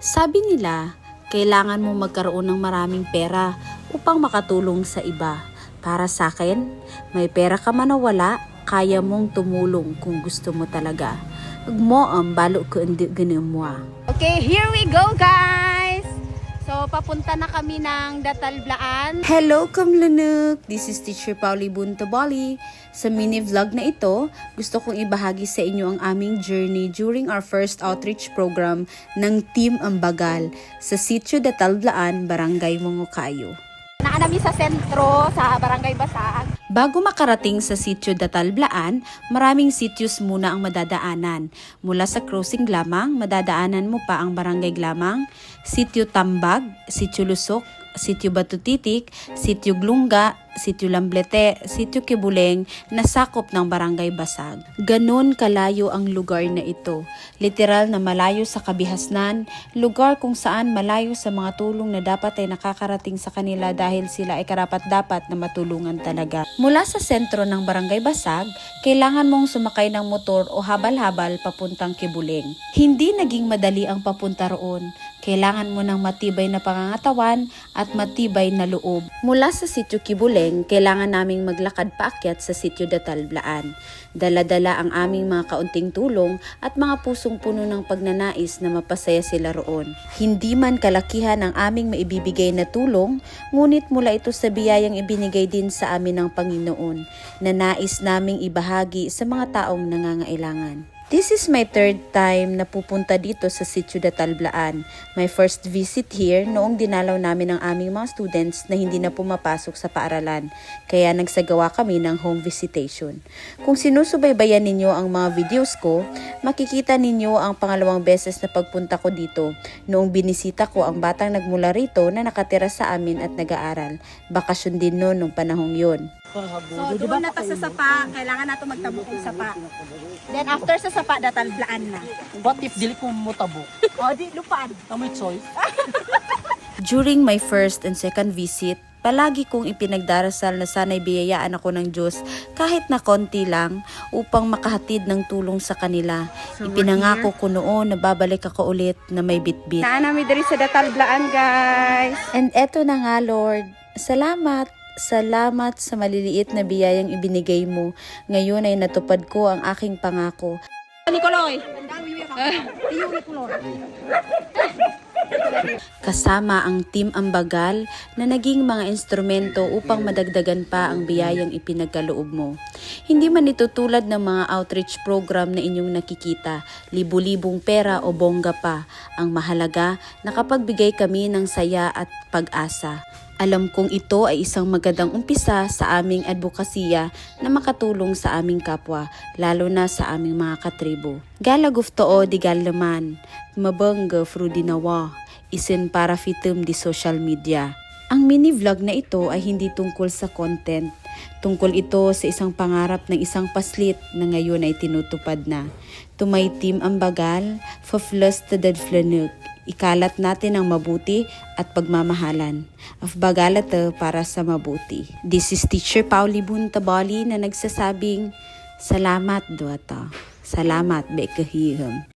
Sabi nila, kailangan mo magkaroon ng maraming pera upang makatulong sa iba. Para sa akin, may pera ka man o wala, kaya mong tumulong kung gusto mo talaga. Ug mo ang balo ko hindi mo. ah. Okay, here we go guys! So, papunta na kami ng Datalblaan. Hello Kamlanuk! This is Teacher Pauli Buntabali. Sa mini vlog na ito, gusto kong ibahagi sa inyo ang aming journey during our first outreach program ng Team Ambagal sa Sitio Datalblaan, Barangay Mongokayo. Naanami sa sentro, sa Barangay Basag. Bago makarating sa sitio Datalblaan, maraming sityos muna ang madadaanan. Mula sa crossing lamang, madadaanan mo pa ang Barangay Glamang, Sitio Tambag, Sitio Lusok, Sitio Batutitik, Sitio Glunga, Sitio Lamblete, Sitio Kibuleng na sakop ng Barangay Basag. Ganon kalayo ang lugar na ito. Literal na malayo sa kabihasnan, lugar kung saan malayo sa mga tulong na dapat ay nakakarating sa kanila dahil sila ay karapat-dapat na matulungan talaga. Mula sa sentro ng Barangay Basag, kailangan mong sumakay ng motor o habal-habal papuntang Kibuleng. Hindi naging madali ang papunta roon. Kailangan mo ng matibay na pangangatawan at matibay na loob. Mula sa sitio Kibuleng, kailangan naming maglakad paakyat sa sitio Datalblaan. Dala-dala ang aming mga kaunting tulong at mga pusong puno ng pagnanais na mapasaya sila roon. Hindi man kalakihan ang aming maibibigay na tulong, ngunit mula ito sa biyayang ibinigay din sa amin ng Panginoon na nais naming ibahagi sa mga taong nangangailangan. This is my third time na pupunta dito sa Sitio Datalblaan. My first visit here noong dinalaw namin ang aming mga students na hindi na pumapasok sa paaralan. Kaya nagsagawa kami ng home visitation. Kung sinusubaybayan ninyo ang mga videos ko, makikita ninyo ang pangalawang beses na pagpunta ko dito. Noong binisita ko ang batang nagmula rito na nakatira sa amin at nag-aaral. Bakasyon din noon nung panahong yon. So, doon na ta sa sapa. Kailangan nato magtabok ng sapa. Then, after sa sapa, Datalblaan na. What if dili ko mo tabo? O, di, lupaan. Amoy choice. During my first and second visit, palagi kong ipinagdarasal na sana'y biyayaan ako ng Diyos kahit na konti lang upang makahatid ng tulong sa kanila. Ipinangako ko noon na babalik ako ulit na may bitbit. Naanami diri sa Datalblaan, guys. And eto na nga Lord, salamat. Salamat sa maliliit na biyayang ibinigay mo. Ngayon ay natupad ko ang aking pangako. Nicoloy. kasama ang Team Ambagal na naging mga instrumento upang madagdagan pa ang biyayang ipinagkaloob mo. Hindi man ito tulad ng mga outreach program na inyong nakikita, libu-libong pera o bongga pa. Ang mahalaga, nakapagbigay kami ng saya at pag-asa. Alam kong ito ay isang magandang umpisa sa aming advokasya na makatulong sa aming kapwa, lalo na sa aming mga katribo. Galagufto di galaman, mabangga frudinawa, isin para fitum di social media. Ang mini vlog na ito ay hindi tungkol sa content. Tungkol ito sa isang pangarap ng isang paslit na ngayon ay tinutupad na. Tumay team ang bagal, faflus tadad flanuk. Ikalat natin ang mabuti at pagmamahalan. Of bagalata para sa mabuti. This is Teacher Pauli Buntabali na nagsasabing, Salamat, Duata. Salamat, Bekahiham.